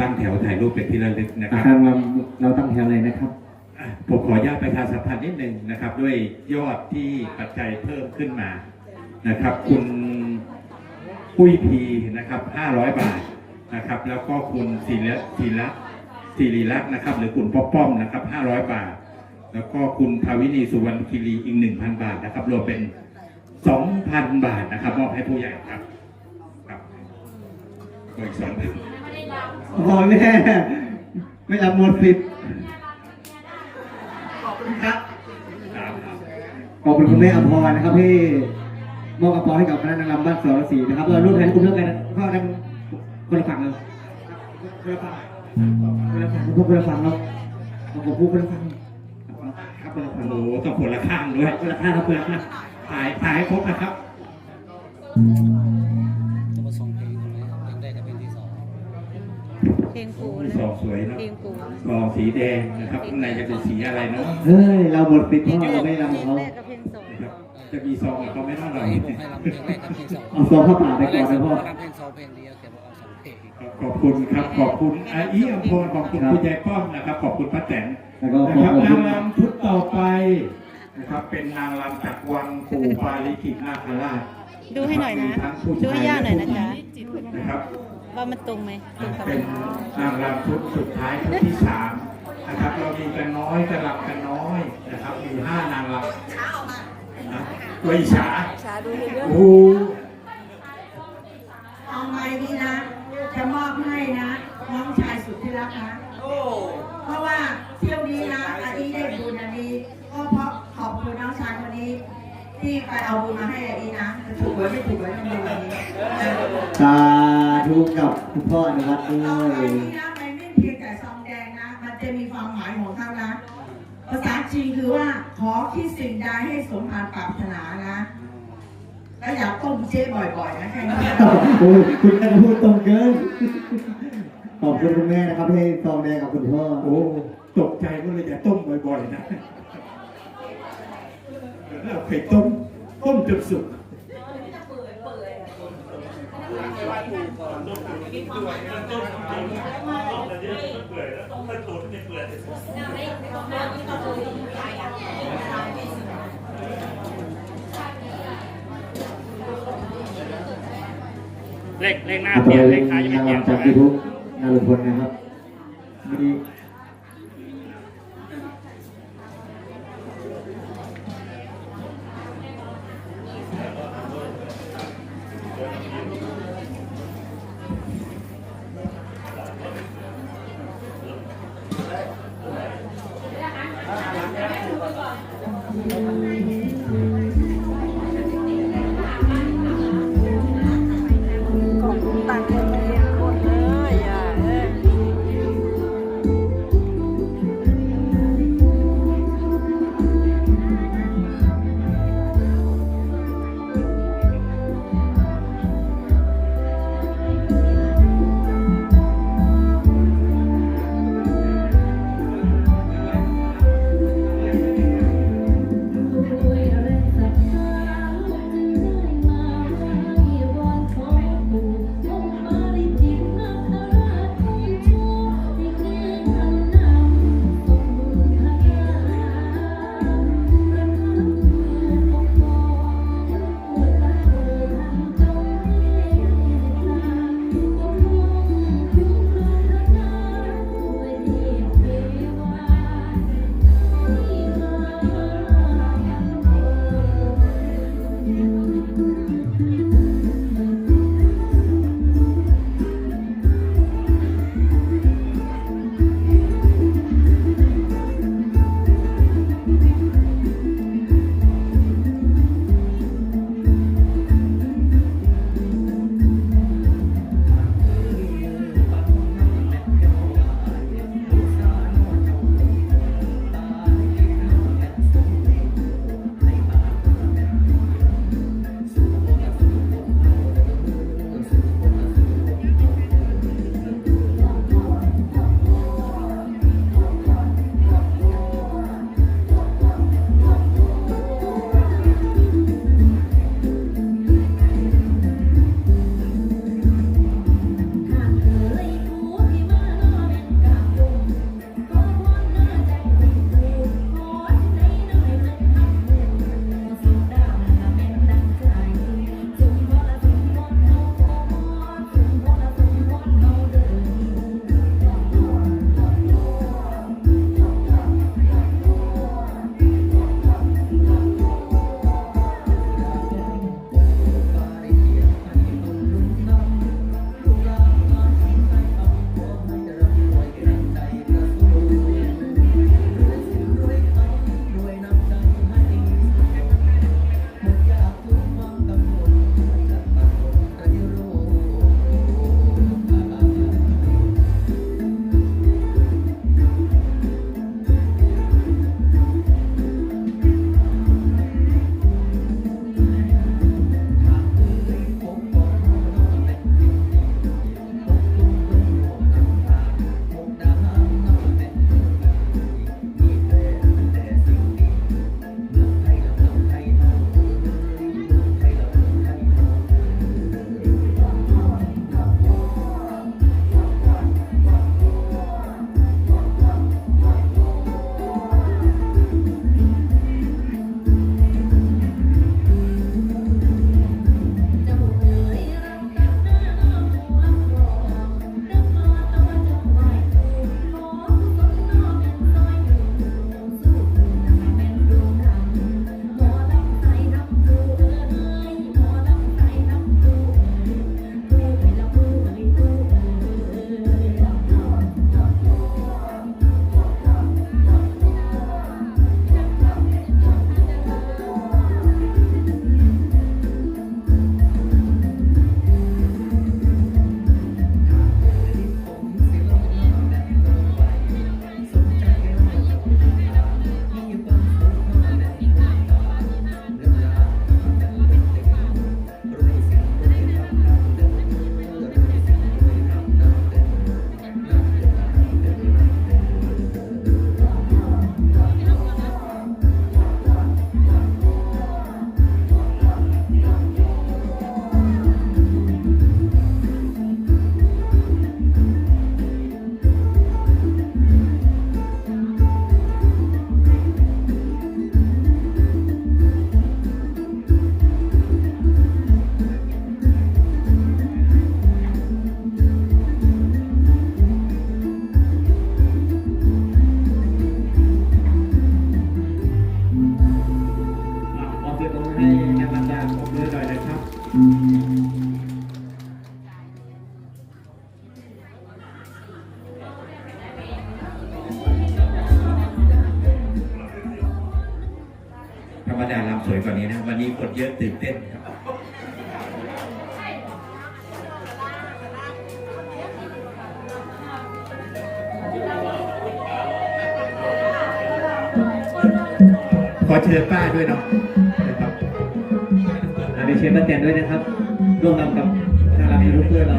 ตั้งแถวถ่ายรูปเป็นที่ระลึกนะคอารับคารเราเราตั้งแถวเลยนะครับอะผมขออนุญาตประชาสัมพันธ์นิดหนึ่งนะครับ ด้วยยอดที่ปัจจัยเพิ่มขึ้นมานะครับ คุณปุ้ยพีนะครับ 500 บาทนะครับ แล้วก็คุณศิริศิระศิริรักษ์นะครับ หรือคุณป้อมป้อมนะครับ 500 บาท แล้วก็คุณภาวินีสุวรรณคีรีอีก 1,000 บาทนะครับ รวมเป็น 2,000 บาทนะครับมอบให้ผู้ใหญ่ครับ ครับก็อีกสองพัน พอแม่ไม่รับหมดสิทธิ์ขอบคุณครับครับขอบคุณคุณแม่อภรนะครับที่มอบกระเป๋าให้กับคณะนางรำบ้านสรศรีนะครับเราร่วมแทนกลุ่มเดียวกันนะก็ทำคนละฝั่งเลยคนละฝั่งคนละฝั่งพวกคนละฝั่งเราเราผมพูดคนละฝั่งครับคนละฝั่งโอ้โหต้องคนละข้างด้วยคนละข้างครับคนละข้างถ่ายถ่ายให้ครบนะครับ จะมาส่งเพลงใช่ไหมเพลงแรกกับเพลงที่สอง เพลงปูมีนะซองสวยเนาะเพลงปูซองสีแดงนะครับข้างในจะเป็นสีอะไรเนาะเฮ้ย เราหมดสิทธิ์เพราะเราไม่เพรำลของงเขาแรกกับเพลงสองนะครับจะมีซองกับเขาไม่เท่าไหร่ให้ผมให้รำเพลงแรกกับเพลงสองเอาซองเข้าป่าไปก่อนนะพ่อรำเพลงสองเพลงเดียวเก็บเอาสองเพลงขอบคุณครับ ขอบคุณอาอีอภพรขอบคุณคุณยายป้อมนะครับ ขอบคุณป้าแตนแล้วก็นะขอครับบคุนาณงรำชุดต่อไปนะครับ เป็นนางรำจากวังปู่ปาลิกิตนาคราชดูให้หน่อยนะมีทั้งผู้ชดูให้ย่าหน่อยนะจ๊ะนะครับ ว่ามันตรงไหมตรงกับเป็นนางรำชุดสุดท้ายชุดที่สามนะครับเรามีกันน้อยกันหลับกันน้อยนะครับ มีห้านางรำนะตัวอิจฉาโอ้โหเอาไม้นี่นะ จะมอบให้นะ น้องชายสุดที่รักนะเพราะว่าเที่ยวนี้นะอันนี้ได้บุญอันนี้ก็เพราะขอบคุณน้องชายคนนี้ที่ไปเอาบุญมาให้อันนี้นะจะถูกหวยไม่ถูกหวยต้องดูอันนี้สา ธุกับคุณพ่ออนุวัฒน์ด้ต่อวไปยนี้นะมันไม่เพียงแต่ซองแดงนะ มันจะมีความหมายของเขานะ ภาษาจีนคือว่า ขอคิดสิ่งใดให้สมความปรารถนานะ แล้วอย่าต้มเจ๊บ่อยๆนะแค่นี้นะโอ้ยคุณแม่พูดตรงเกิน ขอบคุณคุณแม่นะครับให้ซองแดงกับคุณพ่อ โอ้ตกใจก็เลยจะต้มบ่อยๆนะเราเคยต้ม ต้มจนสุก เลขเลขหน้าเปลี่ยนไปเลขนท้ายจะไม่เปลี่ยนรำจากยูทูบนาลุพลนะครับมี ตื่นเต้นครับขอเชิญป้าด้วยเนาะนะครับอันนี้เชิญป้าแตนด้วยนะครับ ร่วมรำกับนางรำยูทูบเบอร์เรา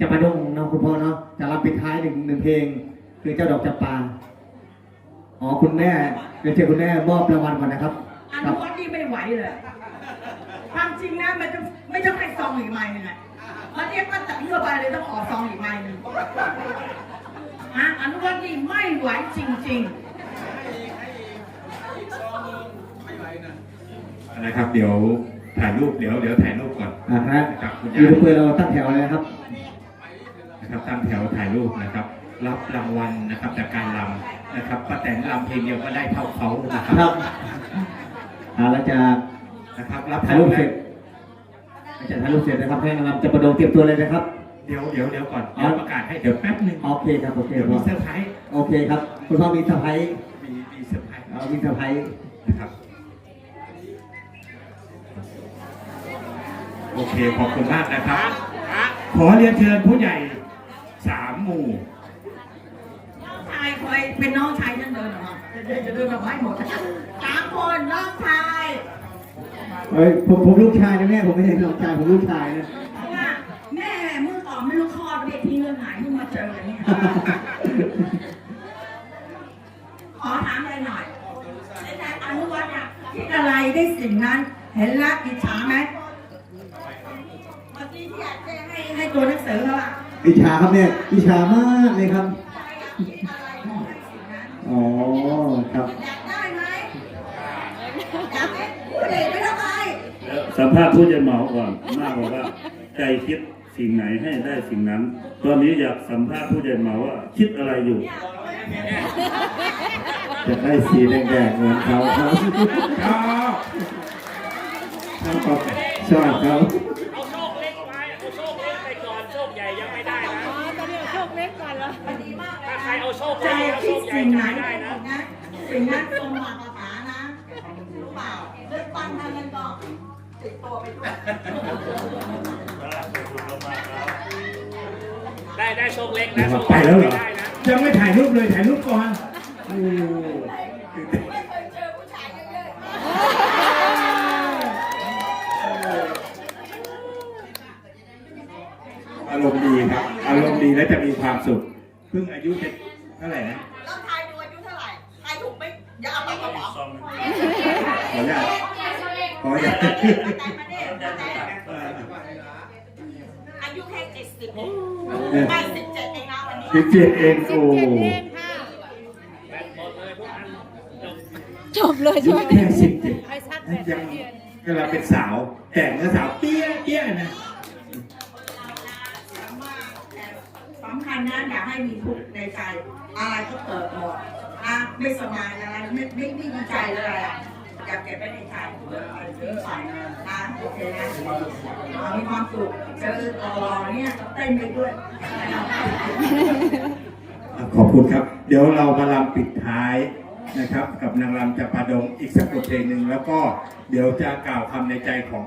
จากจับปาดงเนาะคุณพ่อเนาะจะรำปิดท้ายหนึ่งหนึ่งเพลง คือเจ้าดอกจับปาอ๋อคุณแม่เดี๋ยวเชิญคุณแม่มอบรางวัลก่อนนะครับอันครับวัดนี่ไม่ไหวเลยความจริงนะมันจะไม่ต้องให้ซองอีกใบหนึงอะมันเรียกว่าตัดเลือกไปเลยต้องออกซองอีกใบหนึ่งฮะอนุวัตนี่ไม่ไหวจริง ๆนะครับเดี๋ยวถ่ายรูปเดี๋ยวเดี๋ยวถ่ายรูปก่อนอ่าฮะนะครับคุณยูยายทูบเบอร์เราตั้งแถวเลยนะครับ นะครับตั้งแถวถ่ายรูปนะครับ รับรางวัลนะครับจากการรำนะครับป้าแตนรำเพลงเดียวก็ได้เท่าเขานะคครัรับบอ่าเราจะนะครับรับถ่ายรูปเสร็จเราจะถ่ายรูปเสร็จนะครับให้นางรำจะประดงเตรียมตัวเลยนะครับ เดี๋ยวเดี๋ยวเดี๋ยวก่อนเดี๋ยวประกาศให้เดี๋ยวแป๊บหนึ่งโอเคครับโอเคเดี๋ยวพ่มีอเซอร์ไพรส์โอเคครับ คุณพ่อมีสะพ้ายมีมีเซอร์ไพรส์เอามีสะพ้ายนะครับ โอเคขอบคุณมากนะครับ ขอเรียนเชิญผู้ใหญ่ สามหมู่น้องชายเคยเป็นน้องชายฉันเดินออกมาจะเดินจะเดินออกมาให้หมดสามคนน้องชายเฮ้ยผมผมลูกชายนะแม่ผมไม่ใช่น้องชายผมลูกชายนะเพราะว่าแม่มึงออกไม่รู้คลอดเด็กที่เงื่อนหายมึงมาเจอเนี่ยขอถามอะไรหน่อยอาจารย์อนุวัฒน์เนี่ยคิดอะไรได้สิ่งนั้น เห็นแล้วอิจฉาไหมเมื่อกี้ที่อยากจะให้ให้ตัวหนังสือเขาอะ อิจฉาครับเนี่ยอิจฉามากเลยครับ อ๋อครับอยากได้ไหมอยากไหมพูดเด็กไม่ทำไมสัมภาษณ์ผู้ใหญ่เหมาก่อนมากบอกว่า ใจคิดสิ่งไหนให้ได้สิ่งนั้น ตอนนี้อยากสัมภาษณ์ผู้ใหญ่เหมาว่า คิดอะไรอยู่ จะได้สีแดงๆเหมือนเขาครับชอบครับชอบครับเอาโชคเล็กไว้เอาโชคเล็กไปก่อน โชคใหญ่ยังไม่ได้ นี้เอาโชคเล็กก่อนแล้วถ้าใครเอาโชคใจเล็กเอาโชคิดคใหญ่สิ่งจะไหนไม่ได้นะ นะสิ่งนั้นทรงมาภาษานะรู้เปล่าเลือกตั้งท่านนั้นก็ติดตัวไปด้วยได้ได้โชคเล็กนะโชคไปใหญ่แล้วเหรไม่อได้นะยังไม่ถ่ายรูปเลยถ่ายรูปก่อนโอ้ ไม่เคยเจอผู้ชายเยอะ อารมณ์ดี ครับ อารมณ์ดีและจะมีความสุข เพิ่งอายุเป็นเท่าไหร่นะๆแล้วทายดูอายุเท่าไหร่ทายถูกไหมอย่าเอาไปกระเป๋าขออนุญาตขออนุญาตแต่มาเนี่ยอายุแค่เจ็ดสิบไปสิบเจ็ดเองนะวันนี้สิบเจ็ดเองสิบโอ้เจ็ดเองค่ะหมดเลยพวกอันจบจบเลยใช่ไหมแค่สิบเจ็ดใครชัดแปดยังเดือนกำลังเป็นสาวแต่งแล้วสาวเปี้ยเปี้ยนะ คัญนะอย่าให้มีทุกข์ในใจ อะไรก็เปิดหมดนะไม่สบายอะไรไม่ไม่ไม่ดีใจเลยอะอยากเก็บไว้ในใจทิ้งไปนะโอเคนะมีความสุขเจอตลอเนี่ยเต้นไปด้วยขอบคุณครับ เดี๋ยวเรามาลำปิดท้ายนะครับ กับนางรำจับปาดงอีกสักบทเพลงหนึ่งแล้วก็เดี๋ยวจะกล่าวคำในใจของ